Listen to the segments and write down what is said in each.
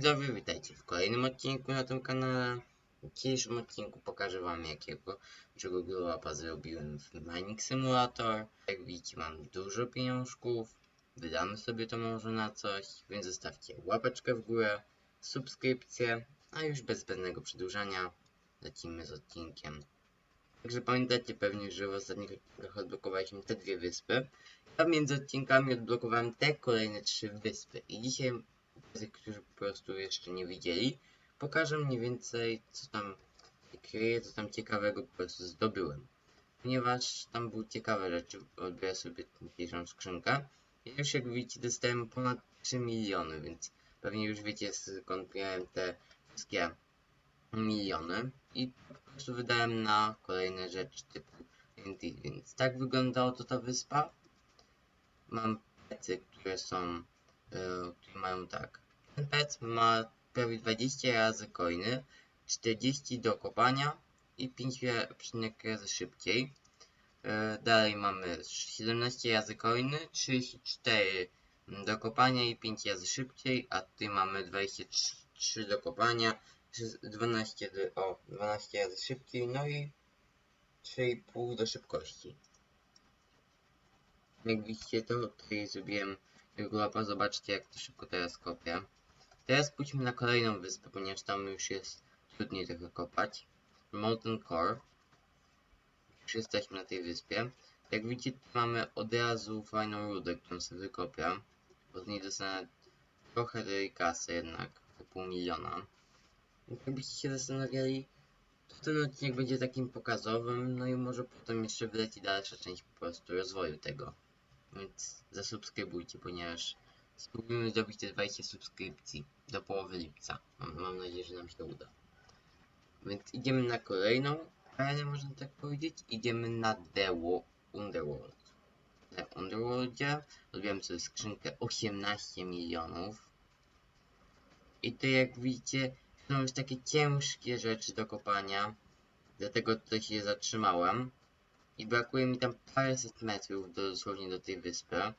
widzowie, witajcie w kolejnym odcinku na tym kanale. W dzisiejszym odcinku pokażę wam jakiego czego globa zrobiłem w Mining Simulator. Jak widzicie mam dużo pieniążków, wydamy sobie to może na coś, więc zostawcie łapeczkę w górę, subskrypcję, a już bez zbędnego przedłużania lecimy z odcinkiem. Także pamiętacie pewnie, że w ostatnich odcinkach odblokowaliśmy te dwie wyspy. A między odcinkami odblokowałem te kolejne trzy wyspy. I dzisiaj którzy po prostu jeszcze nie widzieli, pokażę mniej więcej, co tam kryje, co tam ciekawego po prostu zdobyłem. Ponieważ tam były ciekawe rzeczy, odbiorę sobie dzisiejszą skrzynkę. Ja już jak widzicie dostałem ponad 3 miliony, więc pewnie już wiecie skąd miałem te wszystkie miliony. I po prostu wydałem na kolejne rzeczy typu TNT, więc tak wyglądała to ta wyspa. Mam plecy, które są które mają tak. Ten pec ma prawie 20 razy coiny, 40 do kopania i 5 razy szybciej. Yy, dalej mamy 17 razy coiny, 34 do kopania i 5 razy szybciej, a tutaj mamy 23 do kopania, 12 do, o, 12 razy szybciej, no i 3,5 do szybkości. Jak widzicie to tutaj zrobiłem Globa, zobaczcie jak to szybko teraz kopię. Teraz pójdźmy na kolejną wyspę, ponieważ tam już jest trudniej trochę kopać. Molten Core. Już jesteśmy na tej wyspie. Jak widzicie, mamy od razu fajną rudę, którą sobie wykopię. Bo z niej dostanę trochę tej kasy jednak, po pół miliona. Jakbyście się zastanawiali, to ten odcinek będzie takim pokazowym, no i może potem jeszcze wleci dalsza część po prostu rozwoju tego. Więc zasubskrybujcie, ponieważ spróbujemy zrobić te 20 subskrypcji do połowy lipca. Mam, mam nadzieję, że nam się to uda. Więc idziemy na kolejną arenę, można tak powiedzieć. Idziemy na The Underworld. Na Underworldzie odbieram sobie skrzynkę 18 milionów. I to jak widzicie, są już takie ciężkie rzeczy do kopania. Dlatego tutaj się zatrzymałem. I brakuje mi tam paręset metrów do, dosłownie do tej wyspy.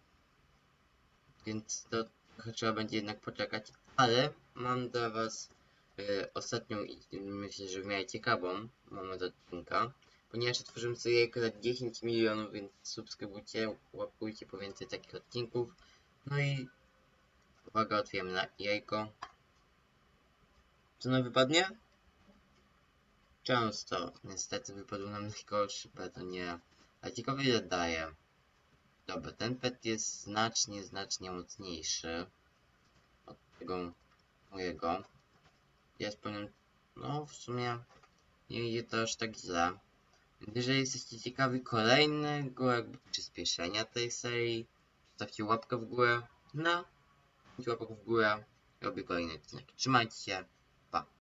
Więc to trochę trzeba będzie jednak poczekać. Ale mam dla was y, ostatnią myślę, że w miarę ciekawą moment odcinka. Ponieważ otworzymy sobie jajko za 10 milionów, więc subskrybujcie, łapkujcie po więcej takich odcinków. No i uwaga, otwieramy na jajko. Co nam wypadnie? Często, niestety wypadł nam tylko szybę, to nie. A ciekawe ile daje. Dobra, ten pet jest znacznie, znacznie mocniejszy od tego mojego. Jest powiem, no w sumie nie idzie to aż tak źle. Jeżeli jesteście ciekawi kolejnego jakby przyspieszenia tej serii, stawcie łapkę w górę. No, łapkę w górę, robię kolejny odcinek. Trzymajcie się.